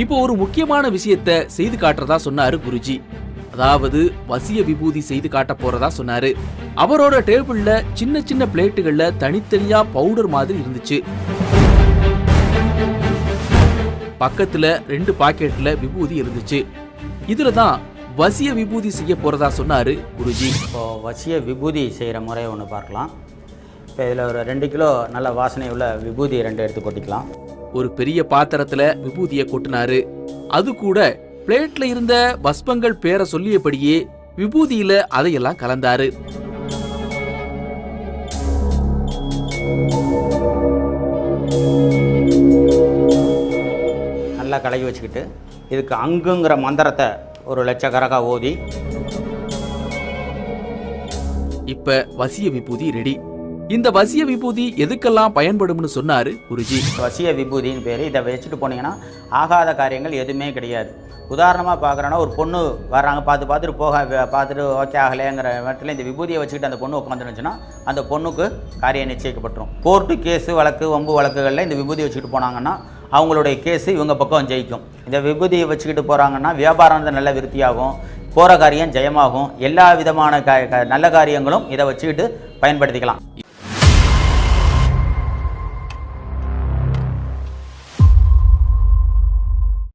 இப்போ ஒரு முக்கியமான விஷயத்த செய்து காட்டுறதா சொன்னாரு குருஜி. அதாவது வசிய விபூதி செய்து காட்ட போறதா சொன்னாரு. அவரோட டேபிள்ல சின்ன சின்ன பிளேட்டுகள்ல தனித்தனியா பவுடர் மாதிரி இருந்துச்சு. பக்கத்துல ரெண்டு பாக்கெட்ல விபூதி இருந்துச்சு. இதுல தான் வசிய விபூதி செய்ய போறதா சொன்னாரு குருஜி. இப்போது வசிய விபூதி செய்கிற முறையை ஒன்று பார்க்கலாம். இப்போ இதில் ஒரு ரெண்டு கிலோ நல்ல வாசனை உள்ள விபூதி ரெண்டு எடுத்து கொட்டிக்கலாம். ஒரு பெரிய பாத்திரத்துல விபூதியை கொட்டினாரு. அது கூட பிளேட்ல இருந்த பஸ்பங்கள் பேரை சொல்லியபடியே விபூதியில அதையெல்லாம் கலந்தாரு. நல்லா கலக்கி வச்சுக்கிட்டு இதுக்கு அங்குங்கிற மந்திரத்தை ஒரு லட்சக்கணக்காக ஓதி. இப்ப வசிய விபூதி ரெடி. இந்த வசிய விபூதி எதுக்கெல்லாம் பயன்படும்னு சொன்னாரு குருஜி? வசிய விபூதின்னு பேர் இதை வச்சுட்டு போனீங்கன்னா ஆகாத காரியங்கள் எதுவுமே கிடையாது. உதாரணமாக பார்க்குறோன்னா ஒரு பொண்ணு வர்றாங்க பார்த்து பார்த்துட்டு போக பார்த்துட்டு ஓகே ஆகலைங்கிற இடத்துல இந்த விபூதியை வச்சுக்கிட்டு அந்த பொண்ணு உட்காந்துருந்துச்சுன்னா அந்த பொண்ணுக்கு காரியம் நிச்சயிக்கப்பட்டுரும். கோர்ட்டு கேஸு வழக்கு ஒம்பு வழக்குகளில் இந்த விபூதியை வச்சுக்கிட்டு போனாங்கன்னா அவங்களுடைய கேஸு இவங்க பக்கம் ஜெயிக்கும். இந்த விபூதியை வச்சுக்கிட்டு போகிறாங்கன்னா வியாபாரம் வந்து நல்ல விருத்தியாகும் போகிற காரியம் ஜெயமாகும் எல்லா விதமான க க- நல்ல காரியங்களும் இதை வச்சுக்கிட்டு பயன்படுத்திக்கலாம்.